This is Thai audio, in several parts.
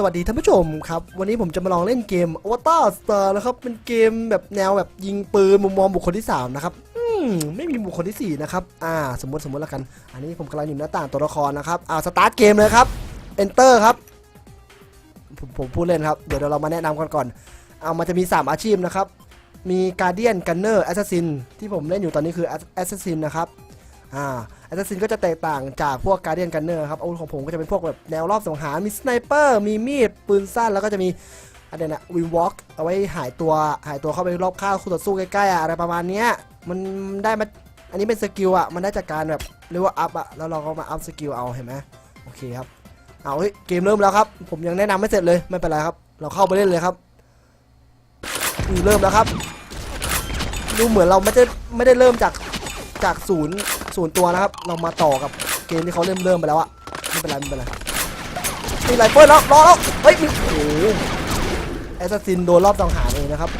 สวัสดีท่านผู้ชมครับ วันนี้ผมจะมาลองเล่นเกม Avatar Star นะครับ เป็นเกมแบบแนวแบบยิงปืนมุมมองบุคคลที่ 3 นะครับ อืม ไม่มีบุคคลที่ 4 นะครับ อ่า สมมติสมมติแล้วกัน อันนี้ผมกำลังอยู่หน้าต่างตัวละครนะครับ อ่า สตาร์ทเกมเลยครับ Enter ครับ ผมผมพูดเล่นครับ เดี๋ยวเรามาแนะนำกันก่อน เอามันจะมี 3 อาชีพนะครับ มี Guardian Gunner Assassin ที่ผมเล่นอยู่ตอนนี้คือ Assassin นะครับ อ่าแอสซัสซินก็จะแตกต่างจากพวกการเดียนกันเนอร์ครับอาวุธของผมก็จะเป็นพวกแบบแนวรอบสังหารมีสไนเปอร์มีมีดปืนสั้นแล้วก็จะมีอะไรนะวินวอล์กเอาไว้หายตัวหายตัวเข้าไปรอบข้างคู่ต่อสู้ใกล้ๆอะอะไรประมาณเนี้ยมันได้มาอันนี้เป็นสกิลอะมันได้จากการแบบเรียกว่าอัพอะแล้วเราก็มาอัพสกิลเอาเห็นไหมโอเคครับเอาเฮ้ยเกมเริ่มแล้วครับ ผมยังแนะนำไม่เสร็จเลยไม่เป็นไรครับ เราเข้าไปเล่นเลยครับอืมเริ่มแล้วครับ ดูเหมือนเราไม่ได้ไม่ได้เริ่มจากจากศูนย์ ศูนย์ตัวนะครับ เรามาต่อกับเกมที่เขาเริ่มเริ่มไปแล้วอะไม่เป็นไรไม่เป็นไรมีไรเฟิลแล้วรอแล้วเฮ้ยมีโอ้โหแอสซัสซินโดนรอบสังหารเองนะครับ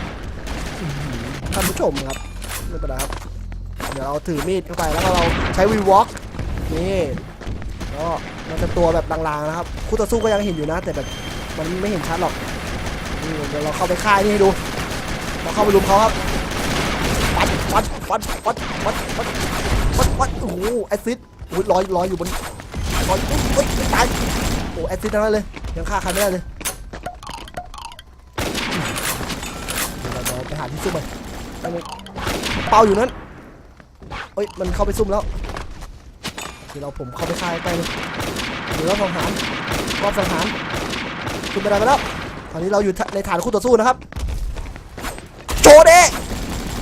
ท่านผู้ชมครับไม่เป็นไรครับเดี๋ยวเราถือมีดเข้าไปแล้วก็เราใช้วีวอล์กนี่ก็มันจะตัวแบบลางๆนะครับคู่ต่อสู้ก็ยังเห็นอยู่นะ แต่แบบมันไม่เห็นชัดหรอกเดี๋ยวเราเข้าไปค่ายนี่ดู เราเข้าไปลุมเขาครับ วัดวัดวัดวัดวัดวัดวัดวัดโอ้โหแอซิดโอ้ยลอยลอยอยู่บนลอยเฮ้ยไม่ตายโอ้แอซิดทั้งนั้นเลยยังฆ่าใครไม่ได้เลยเดี๋ยวเราไปหาที่ซุ่มไปไปเลยเป่าอยู่นั้นเฮ้ยมันเข้าไปซุ่มแล้วเดี๋ยวเราผมเข้าไปฆ่าใกล้ๆเลยเดี๋ยวรอบสังหารรอบสังหารซุ่มไปได้ไปแล้วตอนนี้เราอยู่ในฐานคู่ต่อสู้นะครับ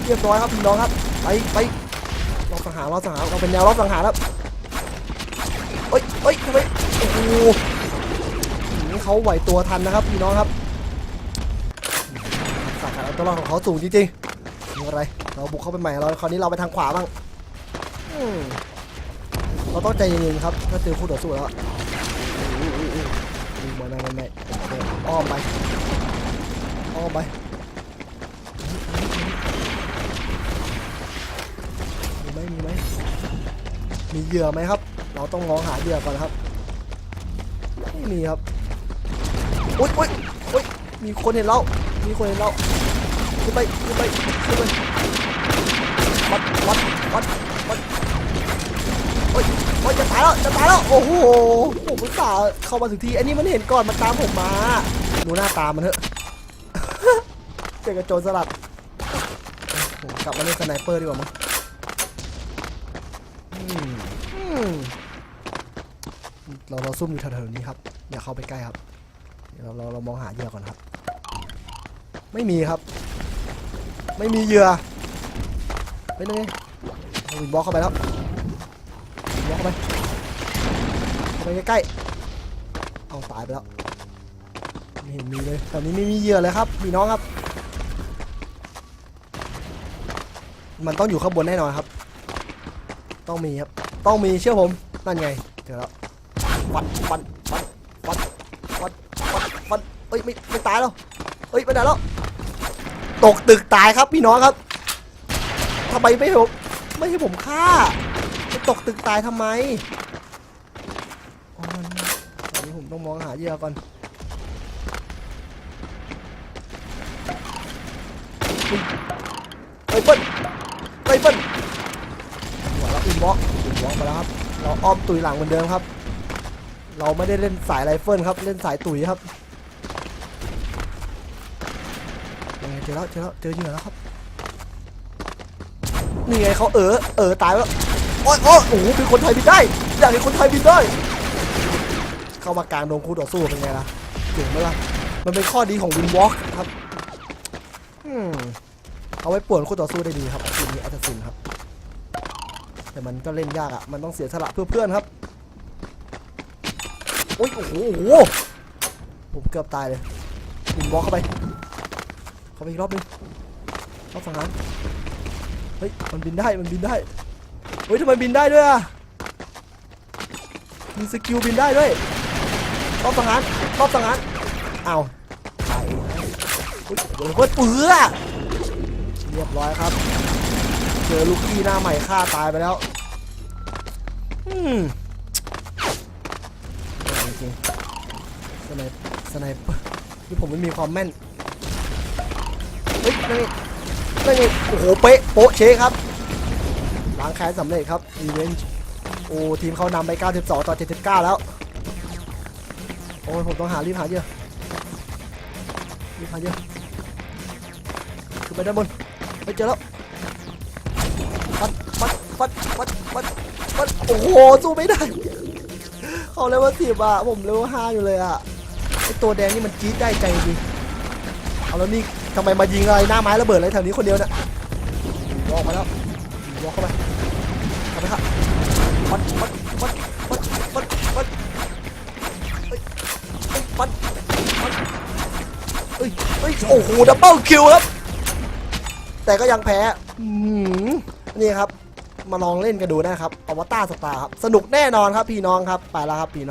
เรียบร้อยครับพี่น้องครับ ไปไปรอบสังหารรอบสังหารเราเป็นแนวรอบสังหารครับเอ้ยเอ้ยทำไมโอ้โหนี่เขาไหวตัวทันนะครับพี่น้องครับสังหารตัวรอดของเขาสูงจริงๆม่เป็นไร เราบุกเข้าไปใหม่เราคราวนี้เราไปทางขวาบ้างเราต้องใจเย็นๆครับถ้าเจอคู่ต่อสู้แล้ว เหยื่อไหมครับ เราต้องมองหาเหยื่อก่อนครับ ไม่มีครับอุ๊ยอุ๊ยอุ๊ยมีคนเห็นเรามีคนเห็นเราขึ้นไปขึ้นไปขึ้นไปวัดวัดวัดวัดโอ๊ยโอ๊ยจะตายแล้วจะตายแล้วโอ้โหผมอุตส่าห์เข้ามาถึงทีอันนี้มันเห็นก่อนมันตามผมมาดูหน้าตามันเถอะเจอกระโจนสลัดกลับมาเล่นสไนเปอร์ดีกว่ามั้งอืม เราเราซุ่มอยู่แถวๆนี้ครับ อย่าเข้าไปใกล้ครับ เราเราเรามองหาเหยื่อก่อนครับ ไม่มีครับ ไม่มีเหยื่อไปเลยเอาวินบล็อกเข้าไปแล้วบล็อกเข้าไปเข้าไปใกล้ๆเอาตายไปแล้วไม่เห็นมีเลยตอนนี้ไม่มีเหยื่อเลยครับพี่น้องครับ มันต้องอยู่ข้างบนแน่นอนครับ ต้องมีครับ ต้องมีเชื่อผม นั่นไงเจอแล้วฟันฟันฟันฟันฟันฟันฟันเอ้ยไม่ไม่ตายแล้วเอ้ยไปไหนแล้วตกตึกตายครับพี่น้องครับทำไมไม่ให้ผมไม่ให้ผมฆ่าไปตกตึกตายทำไมอันนี้ผมต้องมองหาเหยื่อก่อนอุ๊ยเฮ้ปิ้ลเฮ้ยเปิ้ลหัวเราอินบ็อก อินบ็อกไปแล้วครับ เราอ้อมตุยหลังเหมือนเดิมครับ เราไม่ได้เล่นสายไรเฟิลครับ เล่นสายตุยครับยังไงเจอแล้วเจอแล้วเจอเหยื่อแล้วครับ นี่ไงเขาเออเออตายแล้วโอ้ยโอ้โอ้โหเป็นคนไทยบินได้อยากเห็นคนไทยบินได้ เข้ามากลางดงคู่ต่อสู้เป็นไงล่ะเก่งไหมล่ะ มันเป็นข้อดีของวินวอล์กครับอืมเอาไว้ป่วนคู่ต่อสู้ได้ดีครับทีมนี้แอตซินครับ แต่มันก็เล่นยากอะ มันต้องเสียสละเพื่อเพื่อนครับ โอ้ยโอ้โหผมเกือบตายเลยยิงบล็อกเข้าไป เข้าไปอีกรอบนึงรอบสังหารเฮ้ย มันบินได้ มันบินได้ เฮ้ยทำไมบินได้ด้วยอะ มีสกิลบินได้ด้วย รอบสังหารรอบสังหารอ้าวตายเฮ้ยเดี๋ยวเพื่อนเปื้อเรียบร้อยครับ เจอลูกพี่หน้าใหม่ฆ่าตายไปแล้ว อืมจริงสไนป์สไนป์นี่ผมไม่มีความแม่น เฮ้ยนั่นไงนั่นไงโอ้โห เป๊ะ โป๊ะเชครับ ล้างแค้นสำเร็จครับอีเวนต์โอ้ ทีมเขานำไป 92 ต่อ 79 แล้ว โอ้ย ผมต้องหา รีบหาเยอะ รีบหาเยอะ ขึ้นไปด้านบน ไปเจอแล้ว ปัดปัดปัดปัดโอ้โหสู้ไม่ได้เขาเลเวลสิบอะผมเลเวลห้าอยู่เลยอะไอตัวแดงนี่มันจี๊ดได้ใจจริงเอาแล้วนี่ทำไมมายิงอะไรหน้าไม้ระเบิดอะไรแถวนี้คนเดียวเนี่ยวอกมาแล้ววอกเข้าไปเข้าไปครับปัดปัดปัดปัดปัดปัดเอ้ยเอ้ยปัดปัดเอ้ยเอ้ยโอ้โหดับเบิลคิวครับแต่ก็ยังแพ้อื้อหือนี่ครับ มาลองเล่นกันดูนะครับอวตารสตาร์ครับสนุกแน่นอนครับพี่น้องครับไปแล้วครับพี่น้อง